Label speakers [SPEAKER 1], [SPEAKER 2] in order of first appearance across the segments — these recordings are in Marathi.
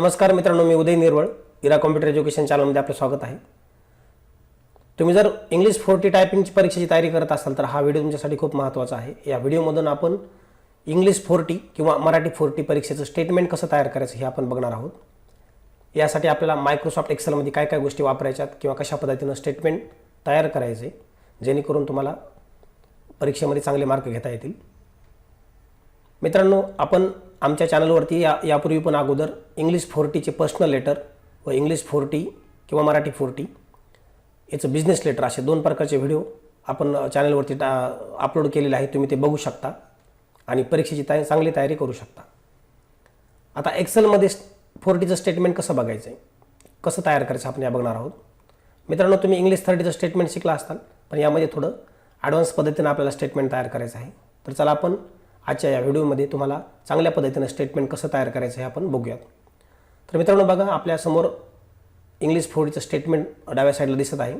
[SPEAKER 1] नमस्कार मित्रांनो मी Uday Nirwal Era computer education चॅनलमध्ये आपलं स्वागत आहे. तुम्ही जर इंग्लिश फोर्टी टायपिंगची परीक्षेची तयारी करत असाल तर हा व्हिडिओ तुमच्यासाठी खूप महत्त्वाचा आहे. या व्हिडिओमधून आपण इंग्लिश फोर्टी किंवा मराठी फोर्टी परीक्षेचं स्टेटमेंट कसं तयार करायचं हे आपण बघणार आहोत. यासाठी आपल्याला मायक्रोसॉफ्ट एक्सेलमध्ये काय काय गोष्टी वापरायच्यात किंवा कशा पद्धतीनं स्टेटमेंट तयार करायचे जेणेकरून तुम्हाला परीक्षेमध्ये चांगले मार्क घेता येतील. मित्रांनो आपण आमच्या चॅनलवरती या यापूर्वी पण अगोदर इंग्लिश फोर्टीचे पर्सनल लेटर व इंग्लिश फोर्टी किंवा मराठी फोर्टी याचं बिझनेस लेटर असे दोन प्रकारचे व्हिडिओ आपण चॅनलवरती टा अपलोड केलेले आहे तुम्ही ते बघू शकता आणि परीक्षेची तयारी चांगली तयारी करू शकता. आता एक्सेलमध्ये फोर्टीचं स्टेटमेंट कसं बघायचं आहे कसं तयार करायचं आपण या बघणार आहोत? मित्रांनो तुम्ही इंग्लिश थर्टीचं स्टेटमेंट शिकला असताल पण यामध्ये थोडं ॲडव्हान्स पद्धतीनं आपल्याला स्टेटमेंट तयार करायचं आहे. तर चला आपण आजच्या या व्हिडिओमध्ये तुम्हाला चांगल्या पद्धतीनं स्टेटमेंट कसं तयार करायचं हे आपण बघूयात. तर मित्रांनो बघा आपल्यासमोर इंग्लिश फोडीचं स्टेटमेंट डाव्या साईडला दिसत आहे.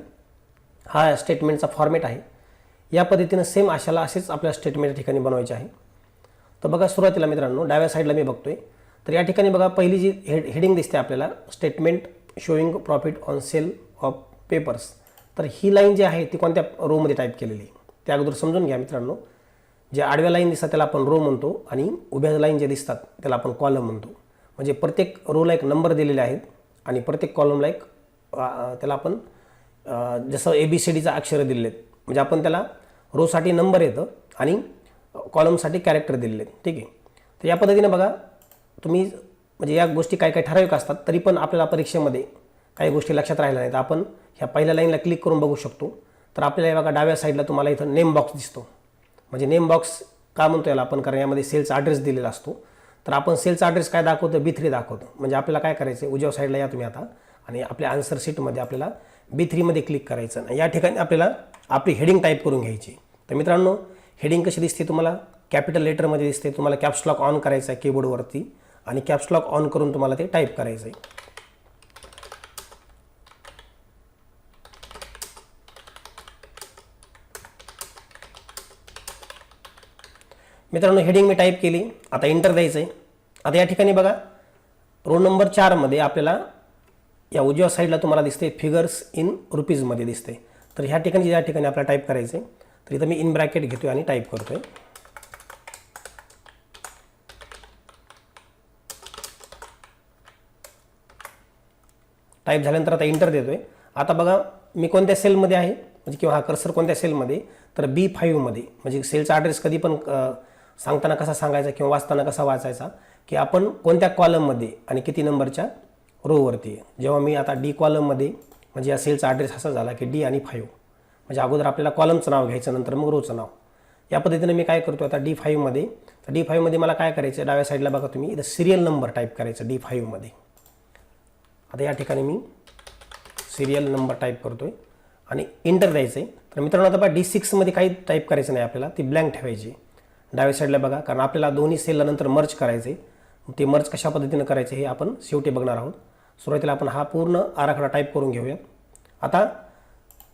[SPEAKER 1] हा स्टेटमेंटचा फॉर्मेट आहे. या पद्धतीनं सेम अशाला असेच आपल्या स्टेटमेंट ठिकाणी बनवायचे आहे. तर बघा सुरुवातीला मित्रांनो डाव्या साईडला मी बघतोय. तर या ठिकाणी बघा पहिली जी हेड हेडिंग दिसते आपल्याला statement showing profit on sale of papers तर ही लाईन जी आहे ती कोणत्या रोमध्ये टाईप केलेली? आहे त्या अगोदर समजून घ्या मित्रांनो. ज्या आडव्या लाईन दिसतात त्याला आपण रो म्हणतो आणि उभ्या लाईन जे दिसतात त्याला आपण कॉलम म्हणतो. म्हणजे प्रत्येक रोला एक नंबर दिलेले आहेत आणि प्रत्येक कॉलमला एक त्याला आपण जसं ए बी सी डीचा अक्षरं दिलेले आहेत म्हणजे आपण त्याला रोसाठी नंबर येतं आणि कॉलमसाठी कॅरेक्टर दिलेले आहेत ठीक आहे? तर या पद्धतीने बघा तुम्ही म्हणजे या गोष्टी काय काय ठराविक असतात तरी पण आपल्याला परीक्षेमध्ये काही गोष्टी लक्षात राहिल्या नाहीत. आपण ह्या पहिल्या लाईनला क्लिक करून बघू शकतो. तर आपल्याला बघा डाव्या साईडला तुम्हाला इथं नेम बॉक्स दिसतो. म्हणजे नेम बॉक्स का म्हणतो याला आपण कारण यामध्ये सेल्स ॲड्रेस दिलेला असतो. तर आपण सेल्स ॲड्रेस काय दाखवतो? बी थ्री दाखवतो. म्हणजे आपल्याला काय करायचं आहे उजव्या साईडला या तुम्ही आता. आणि आपल्या आन्सर सीटमध्ये आपल्याला बी थ्रीमध्ये क्लिक करायचं. आणि या ठिकाणी आपल्याला आपली हेडिंग टाईप करून घ्यायची. तर मित्रांनो हेडिंग कशी दिसते तुम्हाला? कॅपिटल लेटरमध्ये दिसते. तुम्हाला कॅप्सलॉक ऑन करायचं आहे कीबोर्डवरती आणि कॅप्सलॉक ऑन करून तुम्हाला ते टाईप करायचं आहे मित्रांनो हेडिंग मी टाईप केली. आता इंटर द्यायचं आहे आता या ठिकाणी बघा रो नंबर चारमध्ये आपल्याला या उजव्या साईडला तुम्हाला दिसते फिगर्स इन रुपीजमध्ये दिसते. तर ह्या ठिकाणी या ठिकाणी आपल्याला टाईप करायचं आहे तर इथं मी इन ब्रॅकेट घेतो आणि टाईप करतो आहे टाईप झाल्यानंतर आता इंटर देतोय. आता बघा मी कोणत्या सेलमध्ये आहे? म्हणजे किंवा हा कर्सर कोणत्या सेलमध्ये तर बी फाईव्हमध्ये म्हणजे सेलचा ॲड्रेस कधी पण सांगताना कसा सांगायचा किंवा वाचताना कसा वाचायचा की आपण कोणत्या कॉलममध्ये आणि किती नंबरच्या रोवरती जेव्हा मी आता डी कॉलममध्ये म्हणजे या सेलचा ॲड्रेस असा झाला की डी आणि फाईव्ह. म्हणजे अगोदर आपल्याला कॉलमचं नाव घ्यायचं नंतर मग रोचं नाव. या पद्धतीनं मी काय करतो आता डी फाईव्हमध्ये तर डी फाईव्हमध्ये मला काय करायचं डाव्या साईडला बघा तुम्ही इथं सिरियल नंबर टाईप करायचं डी फाईव्हमध्ये. आता या ठिकाणी मी सिरियल नंबर टाईप करतो आहे आणि इंटर द्यायचं आहे तर मित्रांनो आता बघा डी सिक्समध्ये काही टाईप करायचं नाही आपल्याला ती ब्लँक ठेवायची. डाव्या साईडला बघा कारण आपल्याला दोन्ही सेलला नंतर मर्ज करायचे ते मर्ज कशा पद्धतीनं करायचे हे आपण शेवटी बघणार आहोत. सुरुवातीला आपण हा पूर्ण आराखडा टाईप करून घेऊया. आता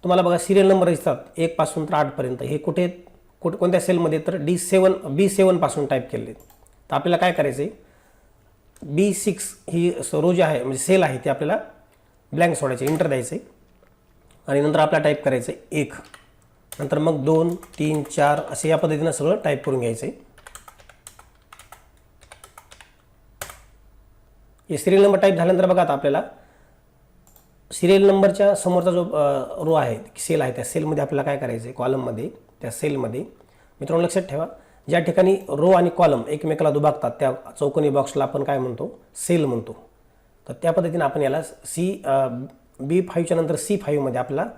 [SPEAKER 1] तुम्हाला बघा सिरियल नंबर दिसतात. एकपासून तर आठपर्यंत हे कुठे कुठ कोणत्या सेलमध्ये तर डी सेवन बी सेवनपासून टाईप केलेले तर आपल्याला काय करायचं आहे बी सिक्स ही रो जी आहे म्हणजे सेल आहे ती आपल्याला ब्लँक सोडायचे इंटर द्यायचे आणि नंतर आपल्याला टाईप करायचं आहे एक. नंतर मग दोन तीन चार असे या पद्धतीनं सगळं टाईप करून घ्यायचं आहे हे सिरियल नंबर टाईप झाल्यानंतर बघा आता आपल्याला. सिरियल नंबरच्या समोरचा जो रो आहे सेल आहे त्या सेलमध्ये आपल्याला काय करायचं आहे कॉलममध्ये त्या सेलमध्ये मित्रांनो लक्षात ठेवा. ज्या ठिकाणी रो आणि कॉलम एकमेकाला दुभागतात त्या चौकोनी बॉक्सला आपण काय म्हणतो? सेल म्हणतो. तर त्या पद्धतीने आपण याला सी बी फाईव्हच्या नंतर सी फाईव्हमध्ये आपल्याला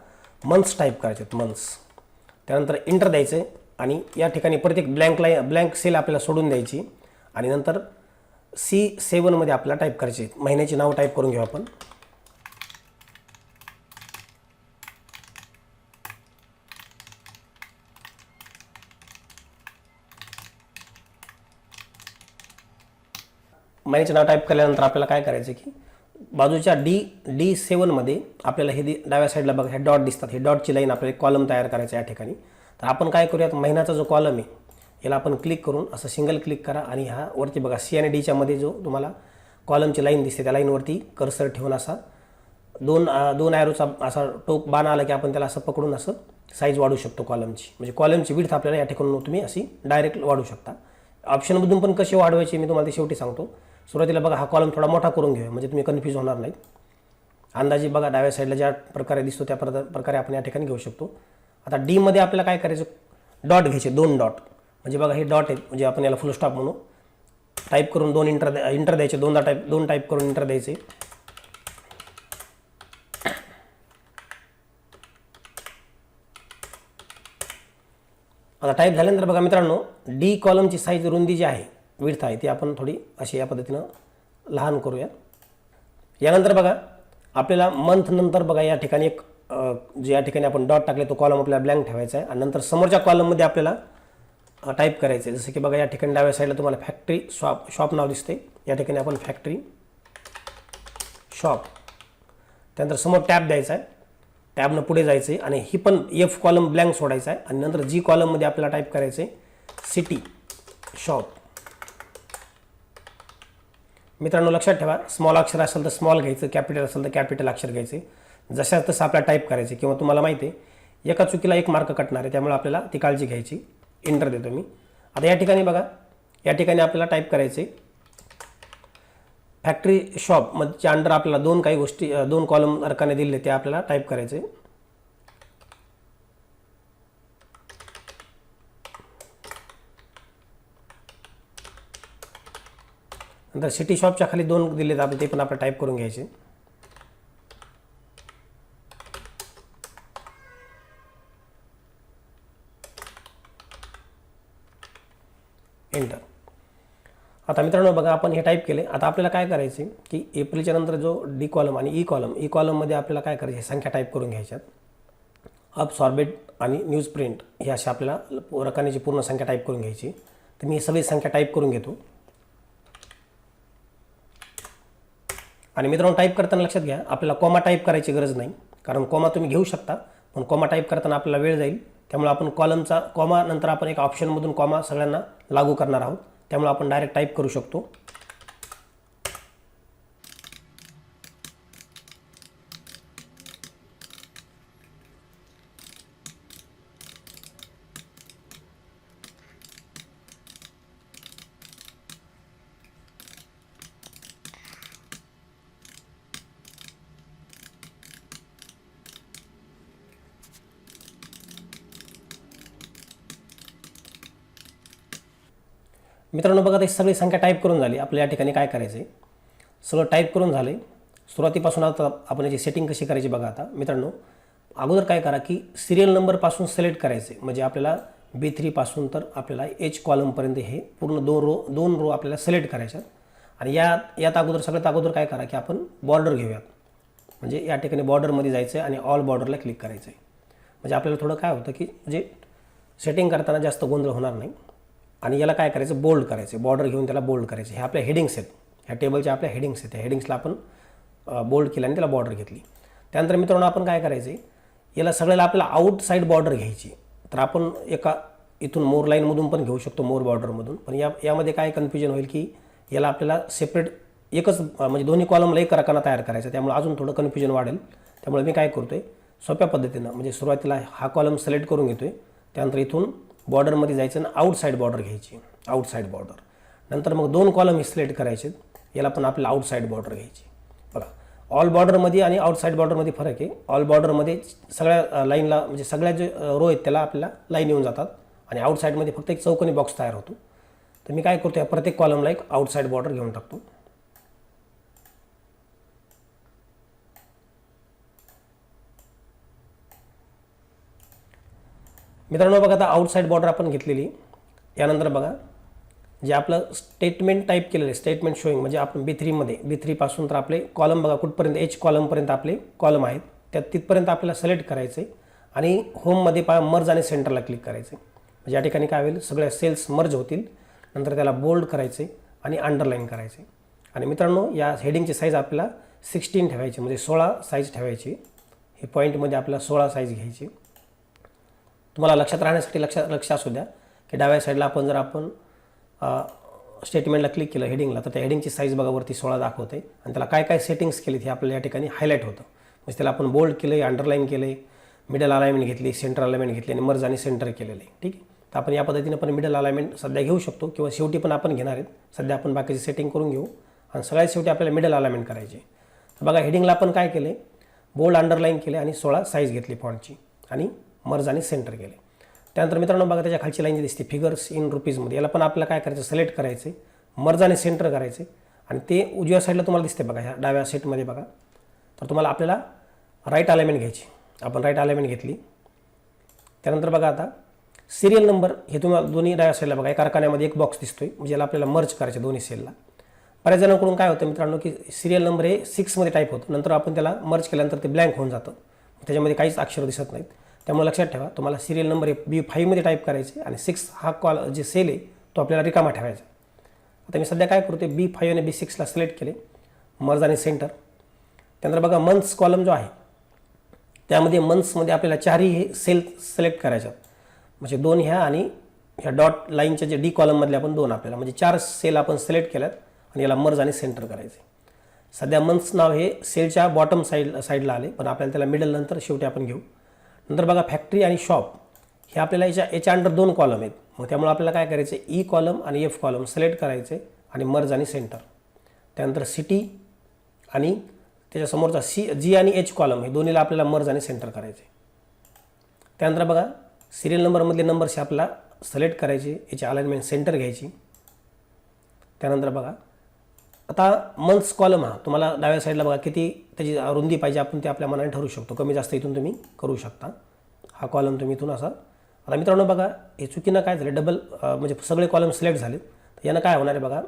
[SPEAKER 1] मंथ्स टाईप करायचे आहेत मंथ्स त्यानंतर इंटर द्यायचं आहे आणि या ठिकाणी प्रत्येक ब्लँक लाईन ब्लँक सेल आपल्याला सोडून द्यायची. आणि नंतर सी सेवनमध्ये आपल्याला टाईप करायचे महिन्याचे महिन्याची नाव टाईप करून घेऊ आपण. महिन्याचे नाव टाईप केल्यानंतर आपल्याला काय करायचं आहे की बाजूच्या डी डी सेवनमध्ये आपल्याला हे दि- डाव्या साईडला बघा हे डॉट दिसतात. हे डॉटची लाईन आपल्याला कॉलम तयार करायचं या ठिकाणी. तर आपण काय करूयात? महिन्याचा जो कॉलम आहे याला आपण क्लिक करून असं सिंगल क्लिक करा आणि ह्या वरती बघा सी आणि डीच्या मध्ये जो तुम्हाला कॉलमची लाईन दिसते त्या लाईनवरती कर्सर ठेवून असा दोन दोन ॲरोचा असा टोक बाण आला की आपण त्याला असं पकडून असं साईज वाढू शकतो कॉलमची म्हणजे कॉलमची विड्थ आपल्याला या ठिकाणून तुम्ही अशी डायरेक्ट वाढू शकता. ऑप्शनमधून पण कसे वाढवायचे मी तुम्हाला ते शेवटी सांगतो. सुरुवातीला बघा हा कॉलम थोडा मोठा करून घेऊया म्हणजे तुम्ही कन्फ्यूज होणार नाही अंदाजे बघा डाव्या साईडला ज्या प्रकारे दिसतो त्या प्रकारे आपण या ठिकाणी घेऊ शकतो. आता डीमध्ये आपल्याला काय करायचं? डॉट घ्यायचे दोन डॉट म्हणजे बघा हे डॉट आहेत म्हणजे आपण याला फुल स्टॉप म्हणू. टाईप करून दोन इंटर द्या इंटर द्यायचे दोनदा टाईप दोन टाईप करून इंटर द्यायचे. आता टाईप झाल्यानंतर बघा मित्रांनो डी कॉलमची साईज रुंदी जी आहे विड्थ आहे ती आपण थोडी अशी या पद्धतीनं लहान करूया. यानंतर बघा आपल्याला मंथ नंतर बघा या ठिकाणी एक जे या ठिकाणी आपण डॉट टाकले तो कॉलम आपल्याला ब्लँक ठेवायचा आहे. आणि नंतर समोरच्या कॉलममध्ये आपल्याला टाईप करायचं आहे. जसं की बघा या ठिकाणी डाव्या साईडला तुम्हाला फॅक्टरी शॉप शॉप नाव दिसते या ठिकाणी आपण फॅक्टरी शॉप त्यानंतर समोर टॅब द्यायचा आहे. टॅबनं पुढे जायचं आहे. आणि ही पण एफ कॉलम ब्लँक सोडायचा आहे. आणि नंतर जी कॉलममध्ये आपल्याला टाईप करायचं आहे. सिटी शॉप मित्रांनो लक्षात ठेवा स्मॉल अक्षर असेल तर स्मॉल घ्यायचं कॅपिटल असेल तर कॅपिटल अक्षर घ्यायचे. जशा तसं आपल्याला टाईप करायचे किंवा तुम्हाला माहिती आहे एका चुकीला एक मार्क कटणार आहे त्यामुळे आपल्याला ती काळजी घ्यायची. इंटर देतो मी. आता या ठिकाणी बघा या ठिकाणी आपल्याला टाईप करायचे. फॅक्टरी शॉपमध्ये अंडर आपल्याला दोन काही गोष्टी दोन कॉलम अर्काने दिले ते आपल्याला टाईप करायचे. नंतर सिटी शॉपच्या खाली दोन दिलेत आपण ते पण आपण टाईप करून घ्यायचे. एंटर आता मित्रांनो बघा आपण हे टाईप केले. आता आपल्याला काय करायचे की एप्रिलच्या नंतर जो डी कॉलम आणि ई कॉलम ई कॉलममध्ये आपल्याला काय करायचे? संख्या टाईप करून घ्यायच्यात. अप सॉर्बेट आणि न्यूज प्रिंट ही अशी आपल्याला रकान्याची पूर्ण संख्या टाईप करून घ्यायची. तर मी सगळी संख्या टाईप करून घेतो. आणि मित्रांनो टाईप करताना लक्षात घ्या आपल्याला कॉमा टाईप करायची गरज नाही. कारण कॉमा तुम्ही घेऊ शकता पण कॉमा टाईप करताना आपल्याला वेळ जाईल. त्यामुळे आपण कॉलमचा कॉमा नंतर आपण एक ऑप्शनमधून कॉमा सगळ्यांना लागू करणार आहोत. त्यामुळे आपण डायरेक्ट टाईप करू शकतो. मित्रांनो बघा ते सगळी संख्या टाईप करून झाली. आपल्या या ठिकाणी काय करायचं आहे सगळं टाईप करून झाले सुरुवातीपासून आता आपण याची सेटिंग कशी करायची बघा आता. मित्रांनो अगोदर काय करा की सिरियल नंबरपासून सिलेक्ट करायचे म्हणजे आपल्याला बी थ्रीपासून तर आपल्याला एच कॉलमपर्यंत हे पूर्ण दोन रो दोन रो आपल्याला सिलेक्ट करायच्यात आणि या यात अगोदर सगळ्यात अगोदर काय करा की आपण बॉर्डर घेऊयात. म्हणजे या ठिकाणी बॉर्डरमध्ये जायचं आहे आणि ऑल बॉर्डरला क्लिक करायचं आहे म्हणजे आपल्याला थोडं काय होतं की म्हणजे सेटिंग करताना जास्त गोंधळ होणार नाही. आणि याला काय करायचं? बोल्ड करायचं. बॉर्डर घेऊन त्याला बोल्ड करायचे. हे आपल्या हेडिंग्स आहेत. ह्या टेबलच्या आपल्या हेडिंग्स आहेत. त्या हेडिंग्सला आपण बोल्ड केलं आणि त्याला बॉर्डर घेतली. त्यानंतर मित्रांनो आपण काय करायचे? याला सगळ्याला आपल्याला आउटसाईड बॉर्डर घ्यायची. तर आपण एका इथून मोर लाईनमधून पण घेऊ शकतो मोर बॉर्डरमधून पण या यामध्ये काय कन्फ्युजन होईल की याला आपल्याला सेपरेट एकच म्हणजे दोन्ही कॉलमला एक रकाना तयार करायचा. त्यामुळे अजून थोडं कन्फ्युजन वाढेल. त्यामुळे मी काय करतो आहे सोप्या पद्धतीनं म्हणजे सुरुवातीला हा कॉलम सिलेक्ट करून घेतो आहे त्यानंतर इथून बॉर्डरमध्ये जायचं आणि आउटसाईड बॉर्डर घ्यायची. आउटसाईड बॉर्डर नंतर मग दोन कॉलम हे सिलेक्ट करायचे. याला पण आपल्याला आउटसाईड बॉर्डर घ्यायची. बघा ऑल बॉर्डरमध्ये आणि आउटसाईड बॉर्डरमध्ये फरक आहे. ऑल बॉर्डरमध्ये सगळ्या लाईनला म्हणजे सगळ्या जे रो आहेत त्याला आपल्याला लाईन येऊन जातात. आणि आउटसाईडमध्ये फक्त एक चौकोनी बॉक्स तयार होतो. तर मी काय करतो या प्रत्येक कॉलमला एक आउटसाईड बॉर्डर घेऊन टाकतो. मित्रांनो बघा आता आउटसाईड बॉर्डर आपण घेतलेली. यानंतर बघा जे आपलं स्टेटमेंट टाईप केलेलं आहे स्टेटमेंट शोईंग म्हणजे आपण बी थ्रीमध्ये बी थ्रीपासून तर आपले कॉलम बघा कुठपर्यंत एच कॉलमपर्यंत आपले कॉलम आहेत. त्या तिथपर्यंत आपल्याला सिलेक्ट करायचे आणि होममध्ये पा मर्ज आणि सेंटरला क्लिक करायचे म्हणजे या ठिकाणी काय होईल? सगळ्या सेल्स मर्ज होतील. नंतर त्याला बोल्ड करायचे आणि अंडरलाईन करायचे आणि मित्रांनो या हेडिंगची साईज आपल्याला सिक्स्टीन ठेवायची म्हणजे सोळा साईज ठेवायची. हे पॉईंटमध्ये आपल्याला सोळा साईज घ्यायची. तुम्हाला लक्षात राहण्यासाठी लक्ष लक्ष असू द्या. की डाव्या साईडला आपण जर आपण स्टेटमेंटला क्लिक केलं हेडिंगला तर त्या हेडिंगची साईज बघा वरती सोळा दाखवते आणि त्याला काय काय सेटिंग्स केली हे आपल्याला या ठिकाणी हायलाईट होतं. म्हणजे त्याला आपण बोल्ड केलं आहे अंडरलाईन केलं आहे मिडल अलायमेंट घेतली सेंटर अलायमेंट घेतली आणि मर्ज आणि सेंटर केलेलं आहे. ठीक आहे? तर आपण या पद्धतीने पण मिडल अलायमेंट सध्या घेऊ शकतो किंवा शेवटी पण आपण घेणार आहेत. सध्या आपण बाकीची सेटिंग करून घेऊ. आणि सगळ्यात शेवटी आपल्याला मिडल अलायमेंट करायची तर बघा हेडिंगला आपण काय केले बोल्ड अंडरलाईन केले आणि सोळा साईज घेतली फॉन्टची आणि मर्ज आणि सेंटर केले. त्यानंतर मित्रांनो बघा त्याच्या खालची लाईन जी दिसते फिगर्स इन रुपीजमध्ये याला पण आपल्याला काय करायचं? सिलेक्ट करायचे. मर्ज आणि सेंटर करायचे. आणि ते उजव्या साईडला तुम्हाला दिसते बघा ह्या डाव्या सेटमध्ये बघा. तर तुम्हाला आपल्याला राईट अलाइनमेंट घ्यायची. आपण राईट अलाइनमेंट घेतली. त्यानंतर बघा आता सिरियल नंबर हे तुम्हाला दोन्ही डाव्या साईडला बघा. या कारखान्यामध्ये एक बॉक्स दिसतोय म्हणजे याला आपल्याला मर्ज करायचे दोन्ही सेलला बऱ्याच जणांकडून काय होतं मित्रांनो की सिरियल नंबर हे सिक्समध्ये टाईप होतं. नंतर आपण त्याला मर्ज केल्यानंतर ते ब्लँक होऊन जातं. त्याच्यामध्ये काहीच अक्षर दिसत नाहीत. त्यामुळे लक्षात ठेवा तुम्हाला सिरियल नंबर हे बी फाईव्हमध्ये टाईप करायचे आणि सिक्स हा कॉल जे सेल आहे तो आपल्याला रिकामा ठेवायचा. आता मी सध्या काय करतो बी फाईव्ह आणि बी सिक्सला सिलेक्ट केले मर्ज आणि सेंटर त्यानंतर बघा मंथ्स कॉलम जो आहे त्यामध्ये मंथ्समध्ये आपल्याला चारही हे सेल सिलेक्ट करायच्यात म्हणजे दोन ह्या आणि ह्या डॉट लाईनच्या जे डी कॉलममधले आपण दोन आपल्याला म्हणजे चार सेल आपण सिलेक्ट केल्यात आणि याला मर्ज आणि सेंटर करायचे. सध्या मंथ्स नाव हे सेलच्या बॉटम साईड साईडला आले पण आपल्याला त्याला मिडल नंतर शेवटी आपण घेऊ. नंतर बघा फॅक्टरी आणि शॉप हे आपल्याला याच्या याच्या अंडर दोन कॉलम आहेत. मग त्यामुळे आपल्याला काय करायचं? E ई कॉलम आणि एफ कॉलम सिलेक्ट करायचे आणि मर्ज आणि सेंटर त्यानंतर सिटी आणि त्याच्यासमोरचा सी जी आणि एच कॉलम हे दोन्हीला आपल्याला मर्ज आणि सेंटर करायचे. त्यानंतर बघा सिरियल नंबरमधले नंबर्स हे आपल्याला सिलेक्ट करायचे याची अलाइनमेंट सेंटर घ्यायची. त्यानंतर बघा आता मंथ्स कॉलम हा. तुम्हाला डाव्या साईडला बघा किती त्याची रुंदी पाहिजे आपण ते आपल्या मनाने ठरू शकतो. कमी जास्त इथून तुम्ही करू शकता. हा कॉलम तुम्ही इथून असा. आता मित्रांनो बघा हे चुकीनं काय झालं? डबल म्हणजे सगळे कॉलम सिलेक्ट झाले तर यानं काय होणार आहे बघा?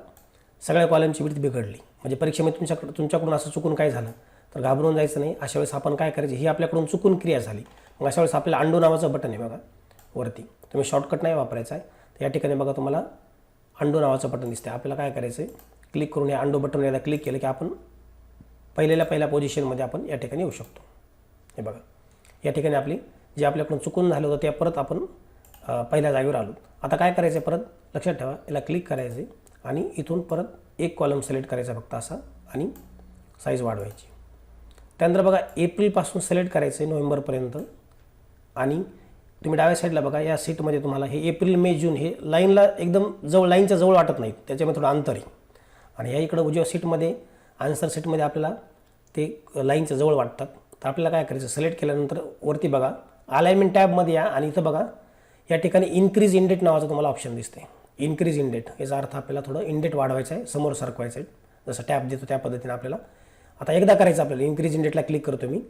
[SPEAKER 1] सगळ्या कॉलमची विड्थ बिघडली. म्हणजे परीक्षेमध्ये तुमच्याकडे तुमच्याकडून असं चुकून काय झालं? तर घाबरून जायचं नाही. अशा वेळेस आपण काय करायचं? ही आपल्याकडून चुकून क्रिया झाली. मग अशा वेळेस आपल्याला अंडू नावाचं बटन आहे बघा वरती. तुम्ही शॉर्टकट नाही वापरायचा आहे. तर या ठिकाणी बघा तुम्हाला अंडू नावाचं बटन दिसते आपल्याला काय करायचं आहे क्लिक करून या अंडो बटन एकदा क्लिक केलं की आपण पहिल्याला पहिल्या पोझिशनमध्ये आपण या ठिकाणी येऊ शकतो. हे बघा. या ठिकाणी आपली जे आपल्याकडून चुकून झालं होतं त्या परत आपण पहिल्या जागेवर आलो. आता काय करायचं आहे परत? लक्षात ठेवा. याला क्लिक करायचे आणि इथून परत एक कॉलम सिलेक्ट करायचा फक्त असा आणि साईज वाढवायची. त्यानंतर बघा एप्रिलपासून सिलेक्ट करायचं आहे नोव्हेंबरपर्यंत आणि तुम्ही डाव्या साईडला बघा या सीटमध्ये तुम्हाला हे एप्रिल मे जून हे लाईनला एकदम जवळ लाईनच्या जवळ वाटत नाही त्याच्यामध्ये थोडं अंतर आहे. आणि या इकडं उजव्या सीटमध्ये आन्सर सीटमध्ये आपल्याला ते लाईनच्या जवळ वाटतात. तर आपल्याला काय करायचं? सिलेक्ट केल्यानंतर वरती बघा. अलाइनमेंट टॅबमध्ये या आणि इथं बघा. या ठिकाणी इन्क्रीज इंडेट नावाचं तुम्हाला ऑप्शन दिसते इन्क्रीज इंडेट याचा अर्थ आपल्याला थोडं इंडेट वाढवायचं आहे समोर सरकवायचं आहे. जसं टॅब देतो त्या पद्धतीने आपल्याला. आता एकदा करायचं आपल्याला. इन्क्रीज इंडेटला क्लिक करतो मी.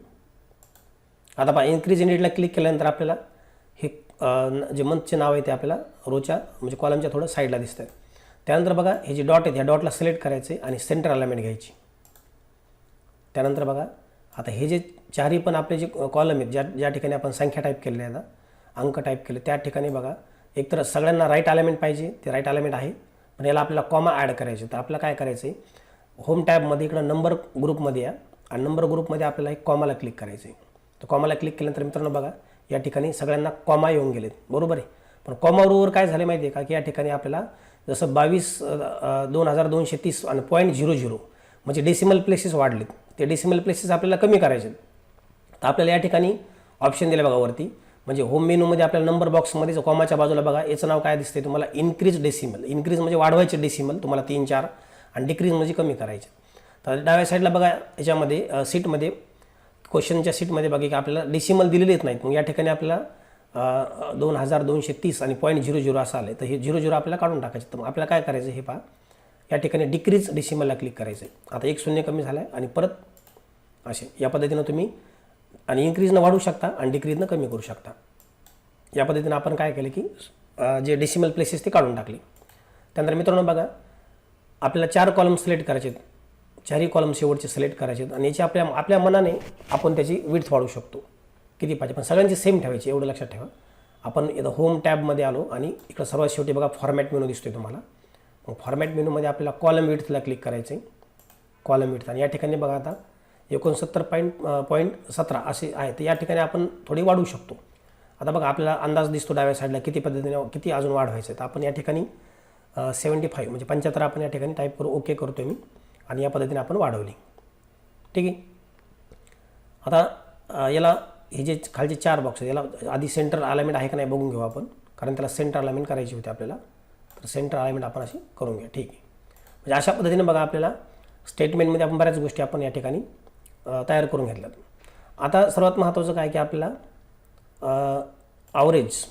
[SPEAKER 1] आता पहा इन्क्रीज इंडेटला क्लिक केल्यानंतर आपल्याला हे जे मंथचे नाव आहे ते आपल्याला रोच्या म्हणजे कॉलमच्या थोडं साईडला दिसतं त्यानंतर बघा हे जे डॉट आहेत ह्या डॉटला सिलेक्ट करायचे आणि सेंटर अलाइनमेंट घ्यायची. त्यानंतर बघा आता हे जे चारही पण आपले जे कॉलम आहेत ज्या ज्या ठिकाणी आपण संख्या टाईप केलेल्या आहेत अंक टाईप केले त्या ठिकाणी बघा एकतर सगळ्यांना राईट अलाइनमेंट पाहिजे ते राईट अलाइनमेंट आहे पण याला आपल्याला कॉमा ॲड करायचे. तर आपल्याला काय करायचं आहे होम टॅबमध्ये इकडं नंबर ग्रुपमध्ये या आणि नंबर ग्रुपमध्ये आपल्याला एक कॉमाला क्लिक करायचं आहे तर कॉमाला क्लिक केल्यानंतर मित्रांनो बघा या ठिकाणी सगळ्यांना कॉमा येऊन गेलेत. बरोबर आहे? पण कॉमाबरोबर काय झालं माहिती आहे का? की या ठिकाणी आपल्याला जसं बावीस दोन हजार दोनशे तीस आणि पॉईंट झिरो झिरो म्हणजे डेसिमल प्लेसेस वाढलेत. ते डेसिमल प्लेसेस आपल्याला कमी करायचे आहेत. तर आपल्याला या ठिकाणी ऑप्शन दिलं बघा वरती. म्हणजे होम मेनूमध्ये आपल्याला नंबर बॉक्समध्ये कॉमाच्या बाजूला बघा याचं नाव काय दिसते तुम्हाला? इन्क्रीज डेसिमल इन्क्रीज म्हणजे वाढवायचे डेसिमल तुम्हाला तीन चार आणि डिक्रीज म्हणजे कमी करायचे तर डाव्या साईडला बघा याच्यामध्ये सीटमध्ये क्वेश्चनच्या सीटमध्ये बघा की आपल्याला डेसिमल दिलेलेच नाहीत. मग या ठिकाणी आपल्याला दोन हजार दोनशे तीस आणि पॉईंट झिरो झिरो असं आलं तर हे झिरो झिरो आपल्याला काढून टाकायचं. तर मग आपल्याला काय करायचं हे पहा. या ठिकाणी डिक्रीज डिसिमलला क्लिक करायचं आहे आता एक शून्य कमी झालं आहे आणि परत असे या पद्धतीनं तुम्ही आणि इन्क्रीजनं वाढवू शकता आणि डिक्रीजनं कमी करू शकता. या पद्धतीनं आपण काय केलं की जे डेसिमल प्लेसेस ते काढून टाकले. त्यानंतर मित्रांनो बघा आपल्याला चार कॉलम सिलेक्ट करायचे आहेत चारही कॉलम शेवटचे सिलेक्ट करायचे आहेत आणि याची आपल्या आपल्या मनाने आपण त्याची विड्थ वाढवू शकतो. किती पाहिजे? पण सगळ्यांची सेम ठेवायची एवढं लक्षात ठेवा. आपण इथं होम टॅबमध्ये आलो आणि इकडं सर्वात शेवटी बघा फॉर्मॅट मेनू दिसतोय तुम्हाला. मग फॉर्मॅट मेनूमध्ये आपल्याला कॉलम विड्थला क्लिक करायचं आहे कॉलम विड्थ आणि या ठिकाणी बघा आता एकोणसत्तर पॉईंट पॉईंट सतरा असे आहे तर या ठिकाणी आपण थोडी वाढवू शकतो. आता बघा आपल्याला अंदाज दिसतो डाव्या साईडला किती पद्धतीने किती अजून वाढवायचं आहे. तर आपण या ठिकाणी सेवन्टी फाईव्ह म्हणजे पंच्याहत्तर आपण या ठिकाणी टाईप करू ओके करतो मी. आणि या पद्धतीने आपण वाढवली. ठीक आहे? आता याला हे जे खालचे चार बॉक्स आहेत याला आधी सेंटर अलाइनमेंट आहे का नाही बघून घेऊ आपण. कारण त्याला सेंटर अलाइनमेंट करायची होती आपल्याला. तर सेंटर अलाइनमेंट आपण अशी करून घ्या. ठीक आहे. म्हणजे अशा पद्धतीने बघा आपल्याला स्टेटमेंटमध्ये आपण बऱ्याच गोष्टी आपण या ठिकाणी तयार करून घेतल्यात. आता सर्वात महत्त्वाचं काय की आपल्याला आवरेज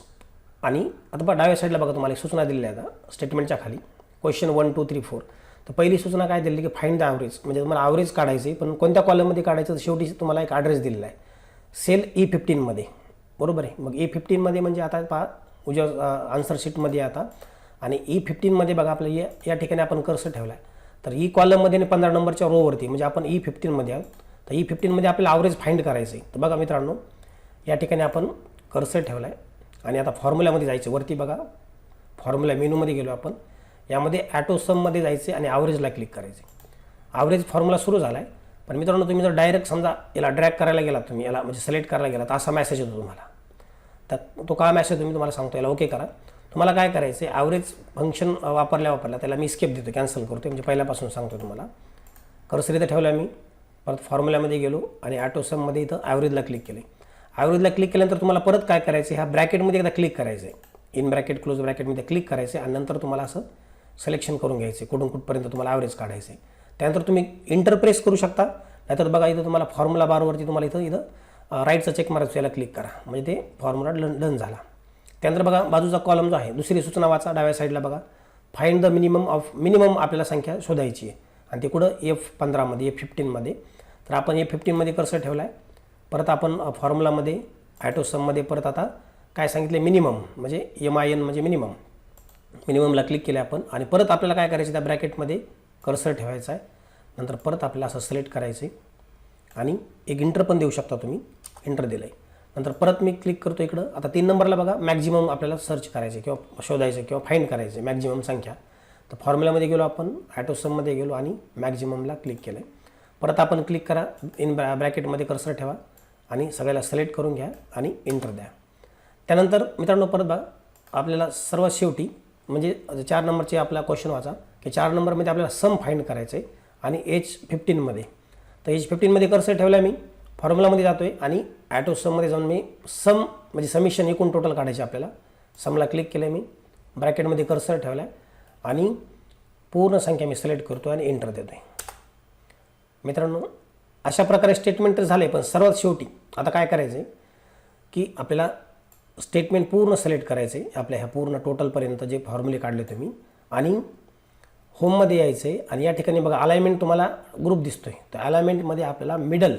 [SPEAKER 1] आणि आता बघा डाव्या साईडला बघा तुम्हाला एक सूचना दिलेल्या आहेत आता स्टेटमेंटच्या खाली. Question one two three four तर पहिली सूचना काय दिली की फाईंड द ॲव्हरेज म्हणजे तुम्हाला ॲव्हरेज काढायची पण कोणत्या कॉलममध्ये काढायचं शेवटी तुम्हाला एक ॲड्रेस दिलेला आहे. सेल e ई फिफ्टीनमध्ये बरोबर आहे? मग e ई फिफ्टीनमध्ये म्हणजे आता पहा उज्या आन्सर शीटमध्ये आता. आणि e ई फिफ्टीनमध्ये बघा आपलं या या ठिकाणी आपण कर्स ठेवला आहे तर ई कॉलममध्ये आणि पंधरा नंबरच्या रोवरती म्हणजे आपण ई फिफ्टीनमध्ये आहोत. तर ई फिफ्टीनमध्ये आपल्याला ॲव्हरेज फाईंड करायचं आहे. तर बघा मित्रांनो या ठिकाणी आपण कर्सर ठेवला आहे आणि आता फॉर्म्युल्यामध्ये जायचं वरती बघा फॉर्म्युला मेनूमध्ये गेलो आपण. यामध्ये ॲटोसममध्ये जायचे आणि ॲव्हरेजला क्लिक करायचे ॲव्हरेज फॉर्म्युला सुरू झाला आहे पण मित्रांनो तुम्ही जर डायरेक्ट समजा याला ड्रॅग करायला गेलात तुम्ही याला म्हणजे सिलेक्ट करायला गेला तर असा मेसेज येतो तुम्हाला. तर तो काय मेसेज तुम्ही तुम्हाला सांगतो याला ओके करा. तुम्हाला काय करायचं आहे ॲव्हरेज फंक्शन वापरल्या वापरल्या त्याला मी स्केप देतो कॅन्सल करतो म्हणजे पहिल्यापासून सांगतो तुम्हाला. कर्सर इथं ठेवला मी परत फॉर्म्युल्यामध्ये गेलो आणि ॲटोसममध्ये इथं ॲव्हरेजला क्लिक केले. ॲव्हरेजला क्लिक केल्यानंतर तुम्हाला परत काय करायचं आहे ह्या ब्रॅकेटमध्ये एकदा क्लिक करायचं आहे इन ब्रॅकेट क्लोज ब्रॅकेटमध्ये क्लिक करायचं आहे आणि नंतर तुम्हाला असं सिलेक्शन करून घ्यायचं आहे कुठून कुठपर्यंत तुम्हाला ॲव्हरेज काढायचं आहे त्यानंतर तुम्ही इंटरप्रेस करू शकता. नाहीतर बघा इथं तुम्हाला फॉर्म्युला बारवरती तुम्हाला इथं इथं राईटचा चेक मारायचं याला क्लिक करा. म्हणजे ते फॉर्म्युला डन डन झाला. त्यानंतर बघा बाजूचा कॉलम जो आहे दुसरी सूचना वाचा डाव्या साईडला बघा. Find the minimum of minimum आपल्याला संख्या शोधायची आहे. आणि ते कुठं? एफ पंधरामध्ये एफ फिफ्टीनमध्ये तर आपण एफ फिफ्टीनमध्ये कर्सर ठेवला आहे परत आपण फॉर्म्युलामध्ये ॲटोसममध्ये परत आता काय सांगितले मिनिमम म्हणजे एम आय एन म्हणजे मिनिमम मिनिममला क्लिक केलं आपण. आणि परत आपल्याला काय करायचं त्या ब्रॅकेटमध्ये कर्सर ठेवायचा आहे. नंतर परत आपल्याला असं सिलेक्ट करायचं आहे आणि एक इंटर पण देऊ शकता तुम्ही. इंटर दिलं आहे नंतर परत मी क्लिक करतो इकडं. आता तीन नंबरला बघा मॅक्झिमम आपल्याला सर्च करायचे किंवा शोधायचं किंवा फाईंड करायचे मॅक्झिमम संख्या. तर फॉर्म्युलामध्ये गेलो आपण ॲटोसममध्ये गेलो आणि मॅक्झिममला क्लिक केलं आहे परत आपण क्लिक करा इन ब्रॅ ब्रॅकेटमध्ये कर्सर ठेवा आणि सगळ्याला सिलेक्ट करून घ्या आणि इंटर द्या. त्यानंतर मित्रांनो परत बघा आपल्याला सर्वात शेवटी म्हणजे चार नंबरचे आपला क्वेश्चन वाचा की चार नंबरमध्ये आपल्याला सम फाईंड करायचं आहे आणि एच फिफ्टीनमध्ये तर एच फिफ्टीनमध्ये कर्सर ठेवला मी. फॉर्म्युलामध्ये जातो आहे आणि ॲटो सममध्ये जाऊन मी सम म्हणजे समिशन एकूण टोटल काढायचे आपल्याला. समला क्लिक केलं मी. ब्रॅकेटमध्ये कर्सर ठेवला आहे आणि पूर्ण संख्या मी सिलेक्ट करतो आणि एंटर देतो आहे मित्रांनो अशा प्रकारे स्टेटमेंट तर झाले पण सर्वात शेवटी आता काय करायचं आहे की आपल्याला स्टेटमेंट पूर्ण सिलेक्ट करायचं आहे आपल्या ह्या पूर्ण टोटलपर्यंत जे फॉर्म्युले काढले तुम्ही आणि होममध्ये यायचं आहे आणि या ठिकाणी बघा अलाइनमेंट तुम्हाला ग्रुप दिसतो आहे तर अलाइनमेंटमध्ये आपल्याला मिडल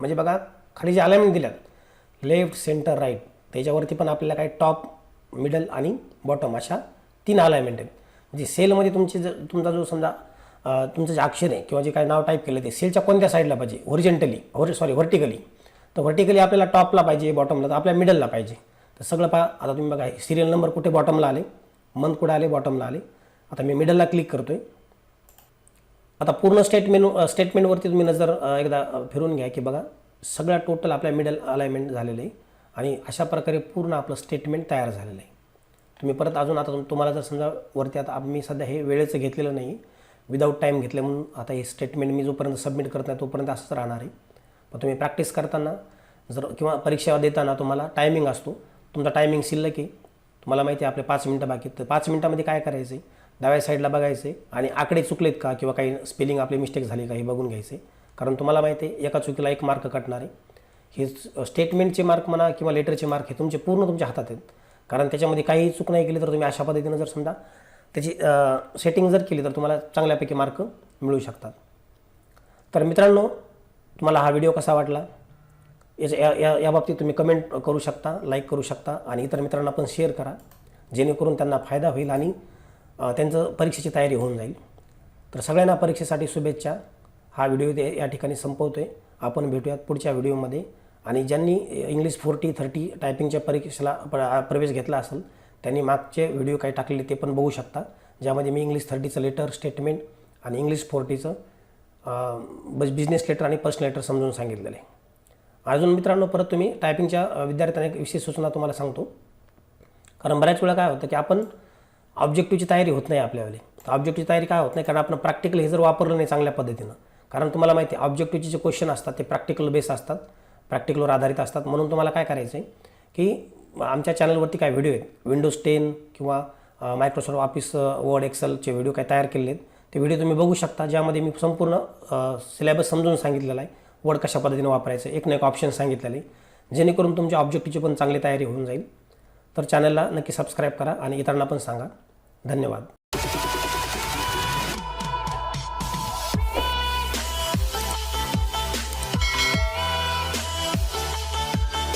[SPEAKER 1] म्हणजे बघा खाली जे अलाइनमेंट दिल्यात लेफ्ट सेंटर राईट त्याच्यावरती पण आपल्याला काय टॉप मिडल आणि बॉटम अशा तीन अलाइनमेंट आहेत. म्हणजे सेलमध्ये तुमची जर तुमचा जो समजा तुमचं जे अक्षर आहे किंवा जे काही नाव टाईप केलं ते सेलच्या कोणत्या साईडला पाहिजे? ओरिजेंटली ओरि सॉरी व्हर्टिकली तर व्हर्टिकली आपल्याला टॉपला पाहिजे बॉटमला तर आपल्या मिडलला पाहिजे. तर सगळं पहा आता तुम्ही बघा सिरियल नंबर कुठे बॉटमला आले? मंथ कुठे आले? बॉटमला आले. आता मी मिडलला क्लिक करतो आहे आता पूर्ण स्टेटमेंट स्टेटमेंटवरती तुम्ही नजर एकदा फिरून घ्या की बघा सगळ्या टोटल आपल्या मिडल अलाइनमेंट झालेलं आहे. आणि अशा प्रकारे पूर्ण आपलं स्टेटमेंट तयार झालेलं आहे. तुम्ही परत अजून आता तुम्हाला जर समजा वरती आता मी सध्या हे वेळेचं घेतलेलं नाही विदाऊट टाईम घेतलं म्हणून आता हे स्टेटमेंट मी जोपर्यंत सबमिट करत नाही तोपर्यंत असंच राहणार आहे. पण तुम्ही प्रॅक्टिस करताना जर किंवा परीक्षा देताना तुम्हाला टायमिंग असतो. तुमचा टायमिंग शिल्लक आहे. तुम्हाला माहिती आहे आपले पाच मिनटं बाकी तर पाच मिनटामध्ये काय करायचं आहे डाव्या साईडला बघायचे आणि आकडे चुकलेत का किंवा काही स्पेलिंग आपले मिस्टेक झाले का हे बघून घ्यायचे. कारण तुम्हाला माहिती आहे एका चुकीला एक मार्क कटणार आहे. हे स्टेटमेंटचे मार्क म्हणा किंवा लेटरचे मार्क हे तुमचे पूर्ण तुमच्या हातात आहेत. कारण त्याच्यामध्ये काही चूक नाही केली तर तुम्ही अशा पद्धतीनं जर समजा त्याची सेटिंग जर केली तर तुम्हाला चांगल्यापैकी मार्क मिळू शकतात. तर मित्रांनो तुम्हाला हा व्हिडिओ कसा वाटला? याच्या या या याबाबतीत तुम्ही कमेंट करू शकता लाईक करू शकता आणि इतर मित्रांना पण शेअर करा. जेणेकरून त्यांना फायदा होईल आणि त्यांचं परीक्षेची तयारी होऊन जाईल. तर सगळ्यांना परीक्षेसाठी शुभेच्छा. हा व्हिडिओ ते या ठिकाणी संपवतो आहे आपण भेटूयात पुढच्या व्हिडिओमध्ये. आणि ज्यांनी इंग्लिश फोर्टी थर्टी टायपिंगच्या परीक्षेला प्र प्रवेश घेतला असेल त्यांनी मागचे व्हिडिओ काही टाकलेले ते पण बघू शकता. ज्यामध्ये मी इंग्लिश थर्टीचं लेटर स्टेटमेंट आणि इंग्लिश फोर्टीचं बस बिझनेस लेटर आणि पर्सनल लेटर समजून सांगितलेलं. आहे अजून मित्रांनो परत तुम्ही टायपिंगच्या विद्यार्थ्यांना एक विशेष सूचना तुम्हाला सांगतो. कारण बऱ्याच वेळा काय होतं की आपण ऑब्जेक्टिव्हची तयारी होत नाही आपल्यावेळी ऑब्जेक्टिव्हची तयारी काय होत नाही? कारण आपण प्रॅक्टिकल हे जर वापरलं नाही चांगल्या पद्धतीनं. कारण तुम्हाला माहिती आहे ऑब्जेक्टिव्हचे जे क्वेश्चन असतात ते प्रॅक्टिकल बेस असतात. प्रॅक्टिकलवर आधारित असतात. म्हणून तुम्हाला काय करायचं आहे की आमच्या चॅनलवरती काय व्हिडिओ आहेत? विंडोज टेन किंवा मायक्रोसॉफ्ट ऑफिस वर्ड एक्सेलचे व्हिडिओ काय तयार केलेले आहेत? ते व्हिडिओ तुम्ही बघू शकता ज्यामध्ये मी संपूर्ण सिलेबस समजून सांगितलेला आहे. वर्ड कशा पद्धतीने वापरायचं? एक ना एक ऑप्शन सांगितलेले. आहे जेणेकरून तुमच्या ऑब्जेक्टिव्हची पण चांगली तयारी होऊन जाईल. तर चॅनलला नक्की सबस्क्राईब करा आणि इतरांना पण सांगा. धन्यवाद.